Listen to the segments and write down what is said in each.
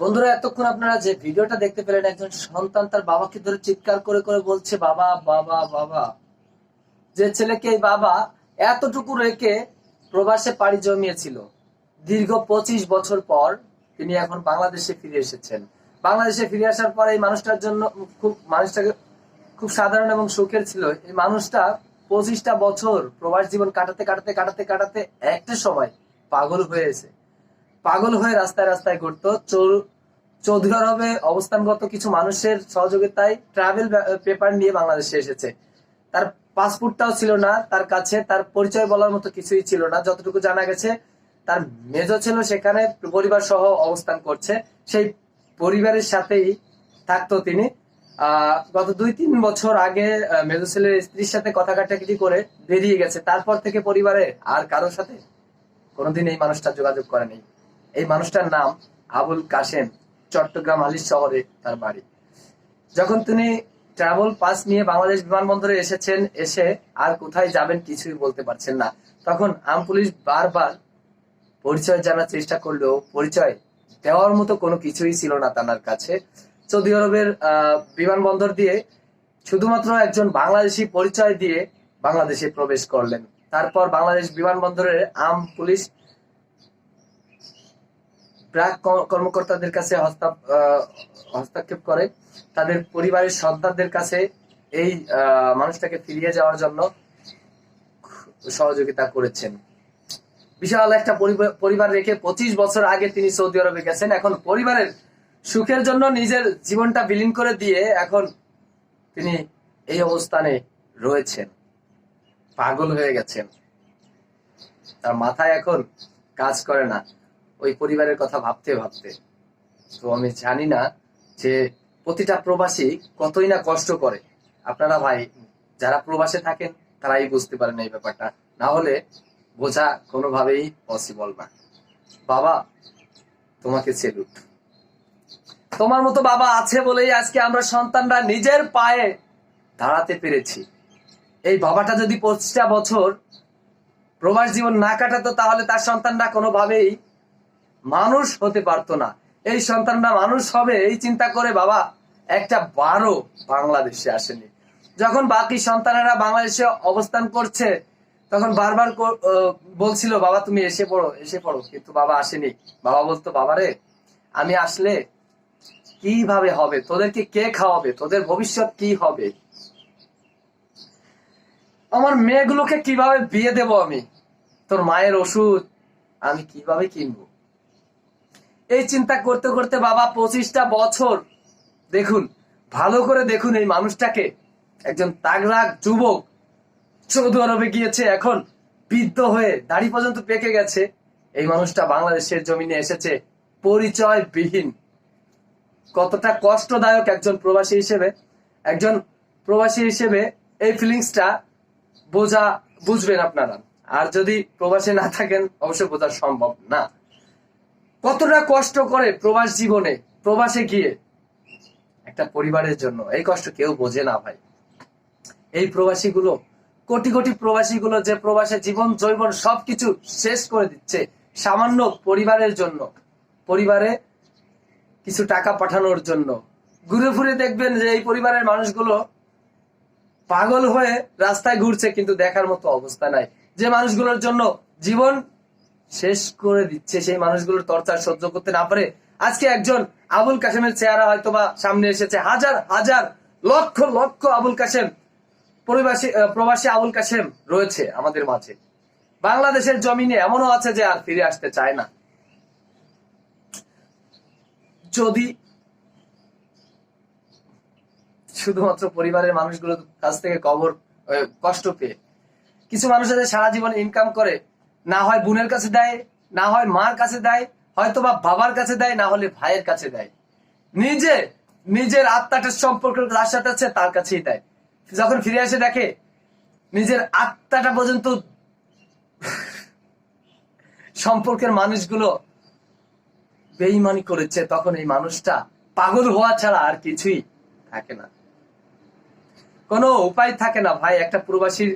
বন্ধুরা, এতক্ষণ আপনারা যে ভিডিওটা দেখতে পেলেন, একজন সন্তান তার বাবাকে ধরে চিৎকার করে করে বলছে, বাবা বাবা বাবা। যে ছেলেকে এই বাবা এতটুকু রেখে প্রবাসে পাড়ি জমিয়েছিল। দীর্ঘ পঁচিশ বছর পর তিনি এখন বাংলাদেশে ফিরে এসেছেন। বাংলাদেশে ফিরে আসার পর এই মানুষটার জন্য খুব, মানুষটাকে খুব সাধারণ এবং সুখের ছিল। এই মানুষটা পঁচিশটা বছর প্রবাস জীবন কাটাতে কাটাতে কাটাতে কাটাতে একটা সময় পাগল হয়েছে। পাগল হয়ে রাস্তায় রাস্তায় ঘুরতো। চৌ- সৌদি আরবে অবস্থানগত কিছু মানুষের সহযোগিতায় ট্রাভেল পেপার নিয়ে বাংলাদেশে এসেছে। তার পাসপোর্টটাও ছিল না, তার কাছে তার পরিচয় বলার মতো কিছুই ছিল না। যতটুকু জানা গেছে, তার মেজ ছিল সেখানে পরিবার সহ অবস্থান করছে। সেই পরিবারের সাথেই থাকতো তিনি। গত দুই তিন বছর আগে ছেলের স্ত্রীর সাথে কথা কাটাকাটি করে বেরিয়ে গেছে। তারপর থেকে পরিবারে আর কারোর সাথে কোনোদিন এই মানুষটা যোগাযোগ করেনি এই মানুষটার নাম আবুল কাশেম, চট্টগ্রাম হালিশ শহরে তার বাড়ি। যখন তিনি ট্রাভেল পাস নিয়ে বাংলাদেশ বিমানবন্দরে এসেছেন, এসে আর কোথায় যাবেন কিছুই বলতে পারছেন না। তখন আম পুলিশ বারবার পরিচয় জানার চেষ্টা করলেও পরিচয় দেওয়ার মতো কোনো কিছুই ছিল না তার কাছে। সৌদি আরবের বিমানবন্দর দিয়ে শুধুমাত্র একজন বাংলাদেশি পরিচয় দিয়ে বাংলাদেশে প্রবেশ করলেন। তারপর বাংলাদেশ বিমানবন্দরের আম পুলিশ প্রাক কর্মকর্তাদের কাছে হস্তক্ষেপ করে। তাদের পরিবারের সন্তানদের কাছে এই মানুষটাকে ফিরিয়ে যাওয়ার জন্য সহযোগিতা করেছেন। বিশাল একটা পরিবার রেখে পঁচিশ বছর আগে তিনি সৌদি আরবে গেছেন। এখন পরিবারের সুখের জন্য নিজের জীবনটা বিলীন করে দিয়ে এখন তিনি এই অবস্থানে রয়েছেন। পাগল হয়ে গেছেন। তার মাথায় এখন কাজ করে না। ওই পরিবারের কথা ভাবতে ভাবতে। তো আমি জানি না যে প্রতিটা প্রবাসী কতই না কষ্ট করে। আপনারা ভাই, যারা প্রবাসে থাকেন, তারাই বুঝতে পারেন এই ব্যাপারটা। না হলে বোঝা কোনোভাবেই পসিবল না। বাবা, তোমাকে সেলুট তোমার মতো বাবা আছে বলেই আজকে আমরা সন্তানরা নিজের পায়ে দাঁড়াতে পেরেছি। এই বাবাটা যদি পঁচিশটা বছর প্রবাস জীবন না কাটাতো, তাহলে তার সন্তানরা কোনোভাবেই মানুষ হতে পারতো না। এই সন্তানরা মানুষ হবে এই চিন্তা করে বাবা একটা বারো বাংলাদেশে আসেনি। যখন বাকি সন্তানেরা বাংলাদেশে অবস্থান করছে, তখন বারবার বলছিল, বাবা, তুমি এসে পড়ো এসে পড়ো। কিন্তু বাবা আসেনি। বাবা বলতো, বাবারে, আমি আসলে কীভাবে হবে? তোদেরকে কে খাওয়াবে? তোদের ভবিষ্যৎ কি হবে? আমার মেয়েগুলোকে কীভাবে বিয়ে দেব আমি? তোর মায়ের ওষুধ আমি কীভাবে কিনবো? এই চিন্তা করতে করতে বাবা পঁচিশটা বছর, দেখুন, ভালো করে দেখুন এই মানুষটাকে। একজন তাগড়া যুবক সৌদি আরবে গিয়েছে, এখন বৃদ্ধ হয়ে দাড়ি পর্যন্ত পেকে গেছে। এই মানুষটা বাংলাদেশের জমিনে এসেছে পরিচয় বিহীন কতটা কষ্টদায়ক একজন প্রবাসী হিসেবে, একজন প্রবাসী হিসেবে এই ফিলিংসটা বোঝা, বুঝবেন আপনারা। আর যদি প্রবাসে না থাকেন, অবশ্যই বোঝা সম্ভব না। কতটা কষ্ট করে প্রবাস জীবনে, প্রবাসে গিয়ে একটা পরিবারের জন্য, এই কষ্ট কেউ বোঝে না ভাই। এই প্রবাসীগুলো, কোটি কোটি প্রবাসীগুলো যে প্রবাসে জীবন জৈবন সবকিছু শেষ করে দিচ্ছে, সামান্য পরিবারের জন্য। পরিবারে কিছু টাকা পাঠানোর জন্য। ঘুরে ফুরে দেখবেন যে এই পরিবারের মানুষগুলো পাগল হয়ে রাস্তায় ঘুরছে, কিন্তু দেখার মতো অবস্থা নাই। যে মানুষগুলোর জন্য জীবন শেষ করে দিচ্ছে, সেই মানুষগুলোর টর্চার সহ্য করতে না পারে। আজকে একজন আবুল কাসেমের চেহারা হয়তো বা সামনে এসেছে। হাজার হাজার, লক্ষ লক্ষ আবুল কাসেম পরিবাসী প্রবাসী আবুল কাসেম রয়েছে আমাদের মাঝে। বাংলাদেশের জমিনে এমনও আছে যে আর ফিরে আসতে চায় না। যদি শুধুমাত্র পরিবারের মানুষগুলোর কাছ থেকে কবর কষ্ট পেয়ে কিছু মানুষ আছে সারা জীবন ইনকাম করে, না হয় বোনের কাছে দেয়, না হয় মার কাছে দেয় হয়তো বা বাবার কাছে দেয়, না হলে ভাইয়ের কাছে দেয়। নিজে, নিজের আত্মাটার সম্পর্ক যার সাথে আছে, তার কাছেই দেয়। যখন ফিরে এসে দেখে নিজের আত্মাটা পর্যন্ত সম্পর্কের মানুষগুলো বেইমানি করেছে, তখন এই মানুষটা পাগল হওয়া ছাড়া আর কিছুই থাকে না। কোনো উপায় থাকে না ভাই। একটা প্রবাসীর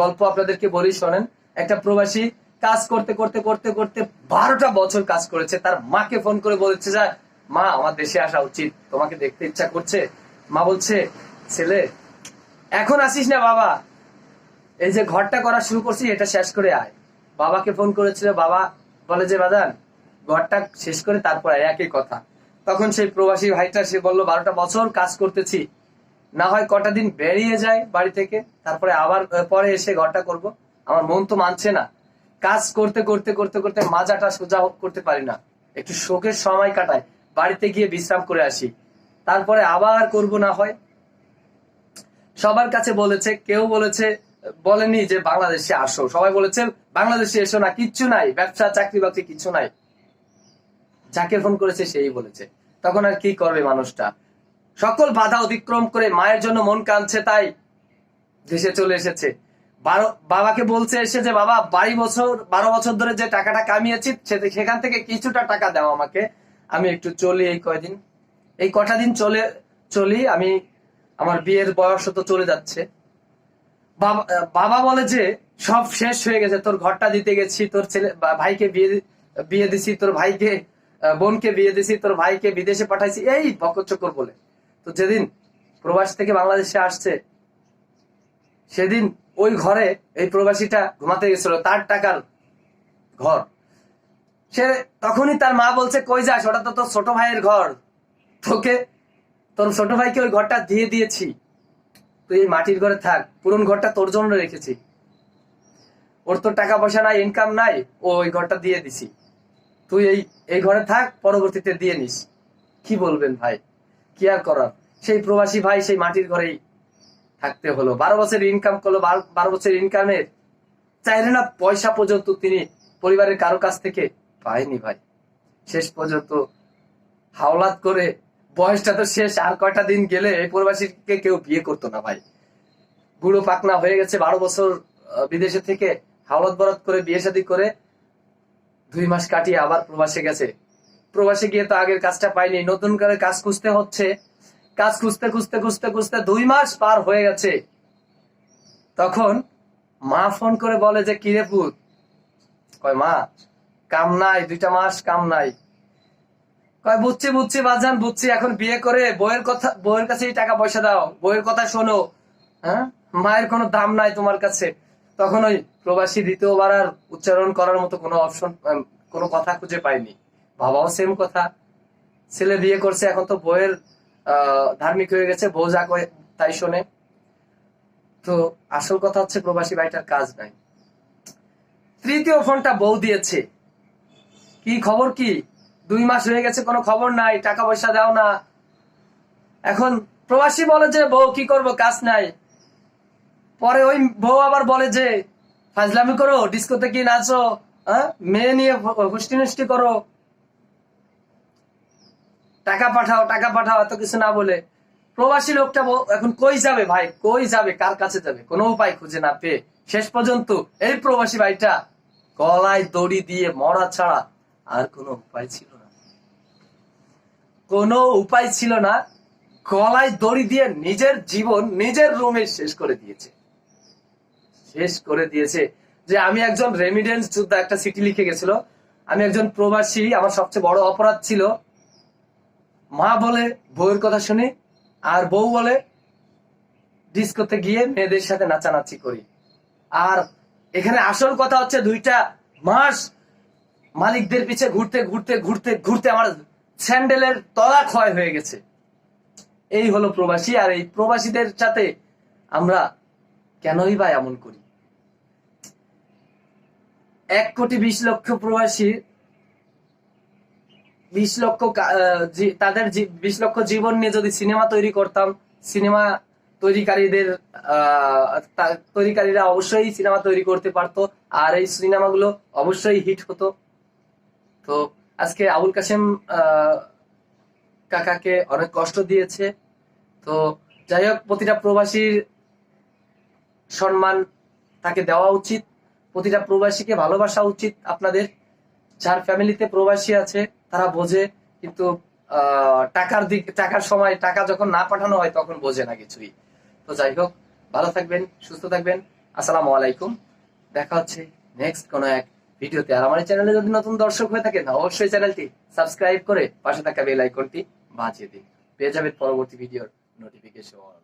গল্প আপনাদেরকে বলি, শোনেন। একটা প্রবাসী কাজ করতে করতে করতে করতে বারোটা বছর কাজ করেছে। তার মাকে ফোন করে বলেছে, যে, মা, আমার দেশে আসা উচিত। তোমাকে দেখতে ইচ্ছা করছে? মা বলছে, ছেলে, এখন আসিস না বাবা। এই যে ঘরটা করা শুরু করছি, এটা শেষ করে আয়। বাবাকে ফোন করেছিল, বাবা, বলে যে বাদান ঘরটা শেষ করে তারপর একই কথা। তখন সেই প্রবাসী ভাইটা, সে বলল, বারোটা বছর কাজ করতেছি। না হয় কটা দিন বেরিয়ে যায় বাড়ি থেকে, তারপরে আবার পরে এসে ঘরটা করব। আমার মন তো মানছে না। কাজ করতে করতে করতে করতে মাজাটা সোজা করতে পারি না। একটু শোকের সময় কাটায় বাড়িতে গিয়ে বিশ্রাম করে আসি। তারপরে আবার করব না হয়। সবার কাছে বলেছে, কেউ বলেছে, বলেনি যে বাংলাদেশে আসো। সবাই বলেছে, বাংলাদেশে এসো না, কিচ্ছু নাই। ব্যবসা চাকরি বাকরি কিছু নাই। যাকে ফোন করেছে সেই বলেছে। তখন আর কি করবে মানুষটা? সকল বাধা অতিক্রম করে মায়ের জন্য মন কাঁদছে, তাই দেশে চলে এসেছে। বাবাকে বলছে এসে যে, বাবা বাড়ি বছর, বারো বছর ধরে যে টাকাটা কামিয়েছি সেখান থেকে কিছুটা টাকা দাও আমাকে। আমি একটু চলি এই কয়দিন। এই কটা দিন চলে, চলি, আমি, আমার বিয়ের বয়স তো চলে যাচ্ছে। বাবা বলে যে, সব শেষ হয়ে গেছে, তোর ঘরটা দিতে গেছি, তোর ছেলে ভাইকে বিয়ে বিয়ে দিছি, তোর ভাইকে বোনকে বিয়ে দিছি, তোর ভাইকে বিদেশে পাঠাইছি, এই বকচকর বলে। তো যেদিন প্রবাস থেকে বাংলাদেশে আসছে, সেদিন ওই ঘরে এই প্রবাসীটা ঘুমাতে গেছিল, তার টাকার ঘর। সে তখনই তার মা বলছে, কই যাস, ওটা তো তোর ছোট ভাইয়ের ঘর। তোকে, তোর ছোট ভাইকে ওই ঘরটা দিয়ে দিয়েছি। তুই এই মাটির ঘরে থাক, পুরন ঘরটা তোর জন্য রেখেছি। ওর তো টাকা পয়সা নাই ইনকাম নাই, ও ওই ঘরটা দিয়ে দিছি। তুই এই এই ঘরে থাক, পরবর্তীতে দিয়ে নিস। কি বলবেন ভাই? কি আর করার? সেই প্রবাসী ভাই সেই মাটির ঘরেই থাকতে হলো। বারো বছর ইনকাম করল, বারো- বছর ইনকামের চাইলে না পয়সা পর্যন্ত তিনি পরিবারের কারও কাছ থেকে পায়নি ভাই। শেষ পর্যন্ত হাওলাত করে বয়সটা তো শেষ, আর কয়টা দিন গেলে এই প্রবাসীকে কেউ বিয়ে করতো না ভাই। বুড়ো পাকনা হয়ে গেছে, বারো বছর বিদেশে থেকে হাওলাত বরাত করে বিয়ে শাদী করে দুই মাস কাটিয়ে আবার প্রবাসে গেছে। প্রবাসে গিয়ে তো আগের কাজটা পাইনি। নতুন করে কাজ খুঁজতে হচ্ছে। কাজ খুঁজতে খুঁজতে খুঁজতে খুঁজতে দুই মাস পার হয়ে গেছে। তখন মা ফোন করে বলে যে কিরে পুত? কয়, মা, কাম নাই, দুইটা মাস কাম নাই। কয়, বুঝছি বুঝছি, বাজান, বুঝছি, এখন বিয়ে করে বইয়ের কথা বইয়ের কাছেই টাকা পয়সা দাও। বইয়ের কথা শোনো। হ্যাঁ? মায়ের কোনো দাম নাই তোমার কাছে। তখন ওই প্রবাসী দ্বিতীয়বার আর উচ্চারণ করার মতো কোনো অপশন কোনো কথা খুঁজে পাইনি বাবাও সেম কথা। ছেলে বিয়ে করছে, এখন তো বইয়ের ধার্মিক হয়ে গেছে, বউ যা তাই শোনে। তো আসল কথা হচ্ছে প্রবাসী ভাইটার কাজ নাই। তৃতীয় ফোনটা বউ দিয়েছে। কি খবর কি? দুই মাস হয়ে গেছে, কোনো খবর নাই, টাকা পয়সা দাও না। এখন প্রবাসী বলে যে বউ কি করব, কাজ নাই। পরে ওই বউ আবার বলে যে, ফাজলামি করো, ডিস্কোতে কি নাচো হ্যাঁ? মেয়ে নিয়ে হুষ্টি নুষ্টি করো। টাকা পাঠাও টাকা পাঠাও, এত কিছু না বলে। প্রবাসী লোকটা এখন কই যাবে ভাই? কই যাবে? কার কাছে যাবে? কোনো উপায় খুঁজে না পেয়ে। শেষ পর্যন্ত এই প্রবাসী ভাইটা গলায় দড়ি দিয়ে মরা ছাড়া আর কোনো উপায় ছিল না। কোনো উপায় ছিল না। গলায় দড়ি দিয়ে নিজের জীবন নিজের রুমে শেষ করে দিয়েছে। শেষ করে দিয়েছে যে আমি একজন রেমিডেন্স যোদ্ধা, একটা চিঠি লিখে গেছিল। আমি একজন প্রবাসী, আমার সবচেয়ে বড় অপরাধ ছিল। মা বলে, বউয়ের কথা শুনি, আর বউ বলে, ডিস্কোতে গিয়ে মেয়েদের সাথে নাচানাচি করি। আর এখানে আসল কথা হচ্ছে দুইটা মাস মালিকদের পিছে ঘুরতে ঘুরতে ঘুরতে ঘুরতে আমার স্যান্ডেলের তলা ক্ষয় হয়ে গেছে। এই হলো প্রবাসী, আর এই প্রবাসীদের সাথে আমরা কেনই বা এমন করি? এক কোটি বিশ লক্ষ প্রবাসী, বিশ লক্ষ তাদের বিশ লক্ষ জীবন নিয়ে যদি সিনেমা তৈরি করতাম, সিনেমা তৈরিকারীদের তৈরিকারীরা অবশ্যই সিনেমা তৈরি করতে পারতো, আর এই সিনেমাগুলো অবশ্যই হিট হতো। তো আজকে আবুল কাসেম কাকাকে অনেক কষ্ট দিয়েছে। তো যাই হোক, প্রতিটা প্রবাসীর সম্মান তাকে দেওয়া উচিত। প্রতিটা প্রবাসীকে ভালোবাসা উচিত আপনাদের। যার ফ্যামিলিতে প্রবাসী আছে, তারা বোঝে, কিন্তু টাকার দিক, টাকার সময় টাকা যখন না পাঠানো হয়, তখন বোঝে না কিছুই। তো যাই হোক, ভালো থাকবেন, সুস্থ থাকবেন। আসসালামু আলাইকুম। দেখা হচ্ছে নেক্সট কোনো এক ভিডিওতে। আর আমার চ্যানেলে যদি নতুন দর্শক হয়ে থাকেন, অবশ্যই চ্যানেলটি সাবস্ক্রাইব করে পাশে থাকা বেল আইকনটি বাজিয়ে দিন। পেয়ে যাবেন পরবর্তী ভিডিওর নোটিফিকেশন